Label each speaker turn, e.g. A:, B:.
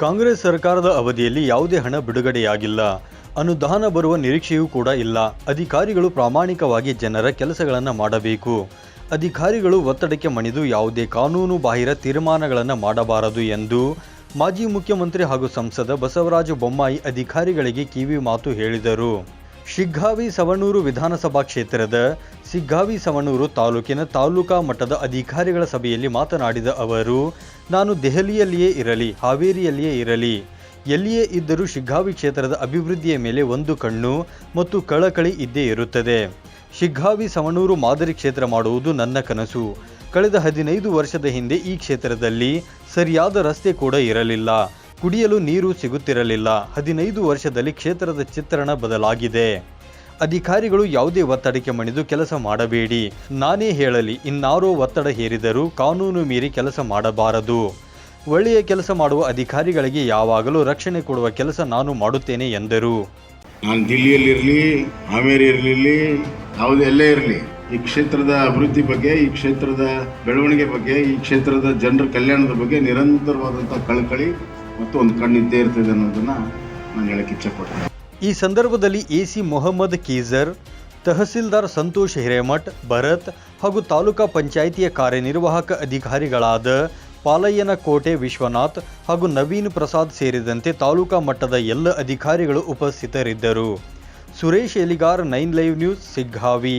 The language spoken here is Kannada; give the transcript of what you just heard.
A: ಕಾಂಗ್ರೆಸ್ ಸರ್ಕಾರದ ಅವಧಿಯಲ್ಲಿ ಯಾವುದೇ ಹಣ ಬಿಡುಗಡೆಯಾಗಿಲ್ಲ. ಅನುದಾನ ಬರುವ ನಿರೀಕ್ಷೆಯೂ ಕೂಡ ಇಲ್ಲ. ಅಧಿಕಾರಿಗಳು ಪ್ರಾಮಾಣಿಕವಾಗಿ ಜನರ ಕೆಲಸಗಳನ್ನು ಮಾಡಬೇಕು. ಅಧಿಕಾರಿಗಳು ಒತ್ತಡಕ್ಕೆ ಮಣಿದು ಯಾವುದೇ ಕಾನೂನು ಬಾಹಿರ ತೀರ್ಮಾನಗಳನ್ನು ಮಾಡಬಾರದು ಎಂದು ಮಾಜಿ ಮುಖ್ಯಮಂತ್ರಿ ಹಾಗೂ ಸಂಸದ ಬಸವರಾಜ ಬೊಮ್ಮಾಯಿ ಅಧಿಕಾರಿಗಳಿಗೆ ಕಿವಿ ಮಾತು ಹೇಳಿದರು. ಶಿಗ್ಗಾವಿ ಸವಣೂರು ವಿಧಾನಸಭಾ ಕ್ಷೇತ್ರದ ಸಿಗ್ಗಾವಿ ಸವಣೂರು ತಾಲೂಕಿನ ತಾಲೂಕಾ ಮಟ್ಟದ ಅಧಿಕಾರಿಗಳ ಸಭೆಯಲ್ಲಿ ಮಾತನಾಡಿದ ಅವರು, ನಾನು ದೆಹಲಿಯಲ್ಲಿಯೇ ಇರಲಿ, ಹಾವೇರಿಯಲ್ಲಿಯೇ ಇರಲಿ. ಎಲ್ಲಿಯೇ ಇದ್ದರೂ ಶಿಗ್ಗಾವಿ ಕ್ಷೇತ್ರದ ಅಭಿವೃದ್ಧಿಯ ಮೇಲೆ ಒಂದು ಕಣ್ಣು ಮತ್ತು ಕಳಕಳಿ ಇದ್ದೇ ಇರುತ್ತದೆ. ಶಿಗ್ಗಾವಿ ಸವಣೂರು ಮಾದರಿ ಕ್ಷೇತ್ರ ಮಾಡುವುದು ನನ್ನ ಕನಸು. ಕಳೆದ ಹದಿನೈದು ವರ್ಷದ ಹಿಂದೆ ಈ ಕ್ಷೇತ್ರದಲ್ಲಿ ಸರಿಯಾದ ರಸ್ತೆ ಕೂಡ ಇರಲಿಲ್ಲ. ಕುಡಿಯಲು ನೀರು ಸಿಗುತ್ತಿರಲಿಲ್ಲ. ಹದಿನೈದು ವರ್ಷದಲ್ಲಿ ಕ್ಷೇತ್ರದ ಚಿತ್ರಣ ಬದಲಾಗಿದೆ. ಅಧಿಕಾರಿಗಳು ಯಾವುದೇ ಒತ್ತಡಕ್ಕೆ ಮಣಿದು ಕೆಲಸ ಮಾಡಬೇಡಿ. ನಾನೇ ಹೇಳಲಿ, ಇನ್ನಾರೋ ಒತ್ತಡ ಹೇರಿದರೂ ಕಾನೂನು ಮೀರಿ ಕೆಲಸ ಮಾಡಬಾರದು. ಒಳ್ಳೆಯ ಕೆಲಸ ಮಾಡುವ ಅಧಿಕಾರಿಗಳಿಗೆ ಯಾವಾಗಲೂ ರಕ್ಷಣೆ ಕೊಡುವ ಕೆಲಸ ನಾನು ಮಾಡುತ್ತೇನೆ ಎಂದರು.
B: ನಾನು ದಿಲ್ಲಿಯಲ್ಲಿರಲಿ ಹಾವೇರಿ ಇರಲಿ ಯಾವುದೇ ಎಲ್ಲೇ ಇರಲಿ, ಈ ಕ್ಷೇತ್ರದ ಅಭಿವೃದ್ಧಿ ಬಗ್ಗೆ, ಈ ಕ್ಷೇತ್ರದ ಬೆಳವಣಿಗೆ ಬಗ್ಗೆ, ಈ ಕ್ಷೇತ್ರದ ಜನರ ಕಲ್ಯಾಣದ ಬಗ್ಗೆ ನಿರಂತರವಾದಂಥ ಕಳಕಳಿ ಮತ್ತು ಒಂದು ಕಣ್ಣಿದ್ದೇ ಇರ್ತದೆ ಅನ್ನೋದನ್ನ ನಾನು ಹೇಳಕ್ಕೆ ಇಚ್ಛೆಪಡ್ತೀನಿ.
A: ಈ ಸಂದರ್ಭದಲ್ಲಿ ಎಸಿ ಮೊಹಮ್ಮದ್ ಕೀಜರ್ ತಹಸೀಲ್ದಾರ್ ಸಂತೋಷ್ ಹಿರೇಮಠ್, ಭರತ್ ಹಾಗೂ ತಾಲೂಕಾ ಪಂಚಾಯಿತಿಯ ಕಾರ್ಯನಿರ್ವಾಹಕ ಅಧಿಕಾರಿಗಳಾದ ಪಾಲಯ್ಯನ ಕೋಟೆ ವಿಶ್ವನಾಥ್ ಹಾಗೂ ನವೀನ್ ಪ್ರಸಾದ್ ಸೇರಿದಂತೆ ತಾಲೂಕಾ ಮಟ್ಟದ ಎಲ್ಲ ಅಧಿಕಾರಿಗಳು ಉಪಸ್ಥಿತರಿದ್ದರು. Suresh Eligar, nine live news, Siggavi.